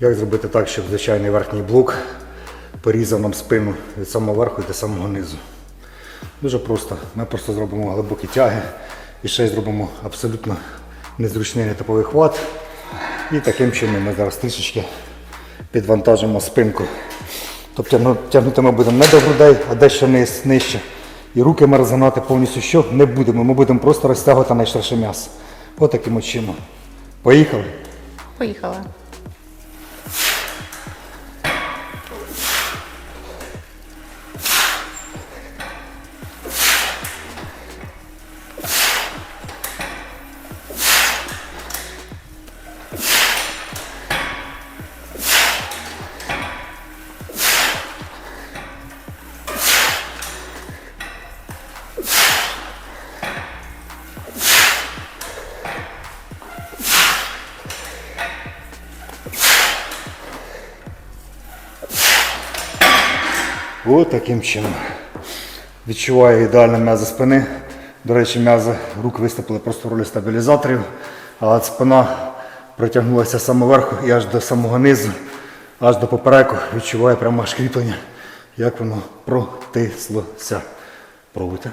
Як зробити так, щоб звичайний верхній блок порізав нам спину від самого верху і до самого низу? Дуже просто. Ми просто зробимо глибокі тяги і ще й зробимо абсолютно незручний нетиповий хват. І таким чином ми зараз трішечки підвантажимо спинку. Тобто ну, тягнути ми будемо не до грудей, а дещо низ, нижче. І руки ми розгинати повністю що не будемо. Ми будемо просто розтягувати найширше м'ясо. Ось таким от чином. Поїхали. Поїхала. Ось таким чином. Відчуваю ідеальне м'язи спини. До речі, м'язи рук виступили просто в ролі стабілізаторів, а спина протягнулася з верху і аж до самого низу, аж до попереку. Відчуваю прямо аж кріплення, як воно протислося. Пробуйте.